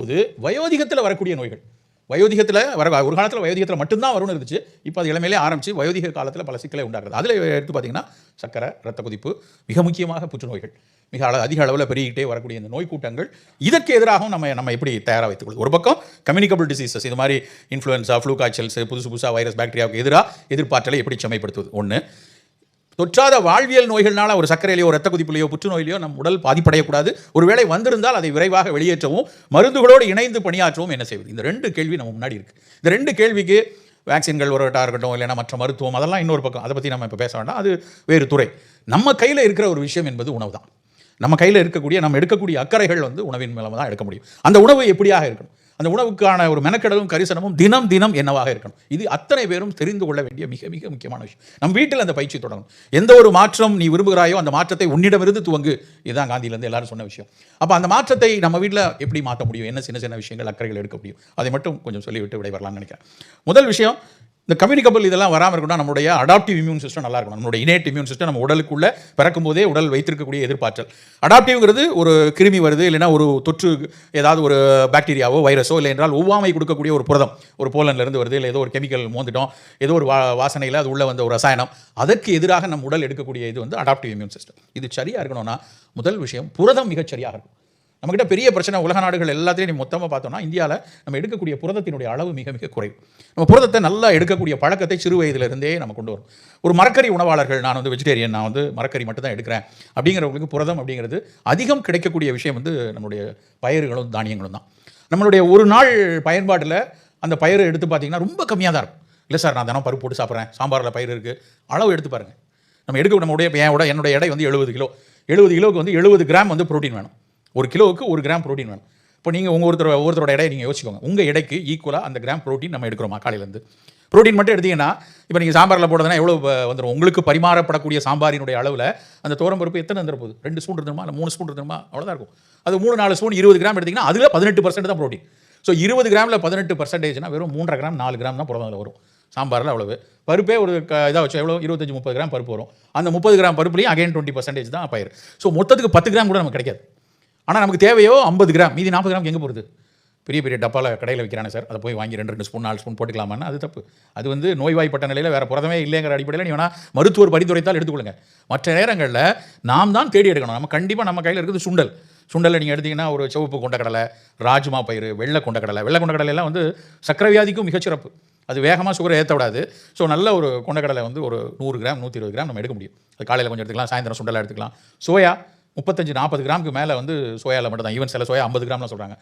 போது வயோதிகத்தில் வரக்கூடிய நோய்கள். வயோதிகத்தில் வர ஒரு காலத்தில் வயோதிகத்தில் மட்டும்தான் வரும்னு இருந்துச்சு. இப்போ அது இளமையிலே ஆரம்பித்து வயோதிக காலத்தில் பல சிக்கலை உண்டாகிறது அதில் எடுத்து பார்த்தீங்கன்னா சக்கரை ரத்த கொதிப்பு மிக முக்கியமாக புற்றுநோய்கள். மிக அள அதிக அளவில் பெருகிட்டே வரக்கூடிய இந்த நோய் கூட்டங்கள் இதற்கு எதிராகவும் நம்ம நம்ம எப்படி தயாராக வைத்துக்கொள்வது? ஒரு பக்கம் கம்யூனிகபிள் டிசீசஸ் இது மாதிரி இன்ஃப்ளூயன்ஸா ஃப்ளூ காய்ச்சல்ஸ் புதுசு புதுசாக வைரஸ் பாக்டீரியாவுக்கு எதிராக எதிர்ப்பாற்றலை எப்படி செம்மைப்படுத்துவது? ஒன்று தொற்றாத வாழ்வியல் நோய்கள்னால ஒரு சர்க்கரையிலையோ ரத்த குதிப்புலையோ புற்றுநோயிலையோ நம் உடல் பாதிப்படையக்கூடாது. ஒருவேளை வந்திருந்தால் அதை விரைவாக வெளியேற்றவும் மருந்துகளோடு இணைந்து பணியாற்றவும் என்ன செய்வது? இந்த ரெண்டு கேள்வி நம்ம முன்னாடி இருக்குது இந்த ரெண்டு கேள்விக்கு வேக்சின்கள் ஒருவட்டாக இருக்கட்டும் இல்லைன்னா மற்ற மருத்துவம் அதெல்லாம் இன்னொரு பக்கம். அதை பற்றி நம்ம இப்போ பேச வேண்டாம். அது வேறு துறை. நம்ம கையில் இருக்கிற ஒரு விஷயம் என்பது உணவு தான் நம்ம கையில் இருக்கக்கூடிய நம்ம எடுக்கக்கூடிய அக்கறைகள் வந்து உணவின் மூலமாக தான் எடுக்க முடியும். அந்த உணவு எப்படியாக இருக்கணும்? அந்த உணவுக்கான ஒரு மெனக்கெடலும் கரிசனமும் தினம் தினம் என்னவாக இருக்கணும்? இது அத்தனை பேரும் தெரிந்து கொள்ள வேண்டிய மிக மிக முக்கியமான விஷயம். நம் வீட்டில் அந்த பயிற்சி தொடரும் எந்த ஒரு மாற்றம் நீ விரும்புகிறாயோ அந்த மாற்றத்தை உன்னிடமிருந்து துவங்கு. இதுதான் காந்தியிலேருந்து எல்லாரும் சொன்ன விஷயம். அப்போ அந்த மாற்றத்தை நம்ம வீட்டில் எப்படி மாற்ற முடியும்? என்ன சின்ன சின்ன விஷயங்கள் அக்கறைகள் எடுக்க முடியும்? அதை மட்டும் கொஞ்சம் சொல்லிவிட்டு விடைபெறலாம்னு நினைக்கிறேன். முதல் விஷயம் இந்த கம்யூனிகபிள் இதெல்லாம் வராமல் இருக்கணும் நம்மளுடைய அடாப்டிவ் இம்யூன் சிஸ்டம் நல்லா இருக்கணும். நம்மளுடைய இனேட் இம்யூன் சிஸ்டம் நம்ம உடலுக்குள்ளே பிறக்கும் போதே உடல் வைத்திருக்கக்கூடிய எதிர்பார்த்தல் அடாப்டிவ்ங்கிறது ஒரு கிருமி வருது இல்லைன்னா ஒரு தொற்று ஏதாவது ஒரு பாக்டீரியாவோ வைரஸோ இல்லை என்றால் ஒவ்வாமை கொடுக்கக்கூடிய ஒரு புரதம். ஒரு போலன்லேருந்து வருது இல்லை ஏதோ ஒரு கெமிக்கல் மோந்துட்டோம் ஏதோ ஒரு வா வாசனையில் அது உள்ளே வந்த ஒரு ரசாயனம். அதற்கு எதிராக நம் உடல் எடுக்கக்கூடிய இது வந்து அடாப்டிவ் இம்யூன் சிஸ்டம் இது சரியாக இருக்கணும்னா முதல் விஷயம் புரதம் மிகச்சரியாக இருக்கும் நம்மகிட்ட பெரிய பிரச்சனை உலக நாடுகள் எல்லாத்தையும் நீ மொத்தமாக பார்த்தோம்னா இந்தியாவில் நம்ம எடுக்கக்கூடிய புரதத்தினுடைய அளவு மிக மிக குறைவு. நம்ம புரதத்தை நல்லா எடுக்கக்கூடிய பழக்கத்தை சிறு வயதிலிருந்தே நம்ம கொண்டு வரும். ஒரு மரக்கறி உணவாளர்கள் நான் வந்து வெஜிடேரியன் நான் வந்து மரக்கறி மட்டும் தான் எடுக்கிறேன். அப்படிங்கிறவங்களுக்கு புரதம் அப்படிங்கிறது அதிகம் கிடைக்கக்கூடிய விஷயம் வந்து நம்மளுடைய பயிர்களும் தானியங்களும் தான். நம்மளுடைய ஒரு நாள் பயன்பாட்டில் அந்த பயிரை எடுத்து பார்த்தீங்கன்னா ரொம்ப கம்மியாக தான் இருக்கும். இல்லை சார் நான் தினம் பருப்பு போட்டு சாப்பிட்றேன். சாம்பாரில் பயிர் இருக்குது அளவு எடுத்து பாருங்கள் நம்ம எடுக்க நம்மளுடைய என் என்னுடைய எடை வந்து எழுபது கிலோ. எழுபது கிலோவுக்கு வந்து எழுபது கிராம் வந்து புரோட்டீன் வேணும். ஒரு கிலோவுக்கு ஒரு கிராம் ப்ரோட்டீன் வேணும். இப்போ நீங்கள் உங்கள் ஒருத்தர் ஒருத்தரோட எடையை நீங்கள் யோசிக்கோங்க. உங்கள் எடைக்கு ஈக்குவலாக அந்த கிராம் புரோட்டீன் நம்ம எடுக்கிறோமா காலையிலேருந்து? புரோட்டீன் மட்டும் எடுத்தீங்கன்னா இப்போ நீங்கள் சாம்பாரில் போடுறதுனா எவ்வளோ வந்துடும் உங்களுக்கு பரிமாறப்படக்கூடிய சாம்பாரினுடைய அளவில் அந்த தோரம் பருப்பு எத்தனை வந்துட போகுது? ரெண்டு ஸ்பூன் இருந்துமா இல்லை மூணு ஸ்பூன் இருந்துமா அவ்வளோதான் இருக்கும். அது மூணு நாலு ஸ்பூன் இருபது கிராம் எடுத்தீங்கன்னா அதில் பதினெட்டு பர்சன்ட் தான் புரோட்டீன் ஸோ இருபது கிராமில் பதினெட்டு பர்சன்டேஜ்னா வெறும் மூன்றரை கிராம் நாலு கிராம் தான் புரதம் வரும். சாம்பாரில் அவ்வளவு. பருப்பே ஒரு க இதாக வச்சு எவ்வளோ இருபத்தஞ்சி முப்பது கிராம் பருப்பு வரும். அந்த முப்பது கிராம் பருப்புலையும் அகைன் டுவெண்ட்டி பர்சன்டேஜ் தான் பயிர். ஸோ மொத்தத்துக்கு பத்து கிராம் கூட நமக்கு கிடைக்காது. ஆனால் நமக்கு தேவையோ ஐம்பது கிராம் மீதி நாற்பது கிராம் எங்கே போகிறது பெரிய பெரிய டப்பாவில் கடையில் விற்கிறானே சார். அதை போய் வாங்கி ரெண்டு ரெண்டு ஸ்பூன் நாலு ஸ்பூன் போட்டுக்கலாமான்னு அது தப்பு. அது வந்து நோய்வாய்ப்பட்ட நிலையில் வேறு புரதமே இல்லைங்கிற அடிப்படையில் நீ வேணால் மருத்துவர் பரிந்துரைத்தால் எடுத்துக்கொள்ளுங்க. மற்ற நேரங்களில் நாம் தான் தேடி எடுக்கணும். நம்ம கண்டிப்பாக நம்ம கையில் இருக்குது சுண்டல். சுண்டலில் நீங்கள் எடுத்திங்கன்னா ஒரு சிவப்பு கொண்டக்கடலை ராஜ்மா பயிர் வெள்ளை கொண்டக்கடலை. வெள்ளை கொண்டக்கடலை வந்து சக்கரை வியாதிக்கும் மிகச்சிறப்பு அது வேகமாக சுகரை ஏற்ற விடாது. ஸோ நல்ல ஒரு கொண்டக்கடலை வந்து ஒரு நூறு கிராம் நூற்றி இருபது கிராம் நம்ம எடுக்க முடியும். அது காலையில் கொஞ்சம் எடுத்துக்கலாம் சாயந்தரம் சுண்டலாக எடுத்துக்கலாம். சோயா முப்பத்தஞ்சு நாற்பது கிராமுக்கு மேலே வந்து சோயாவில் மட்டும் தான் ஈவன் சில சோயா ஐம்பது கிராம்லாம் சொல்கிறாங்க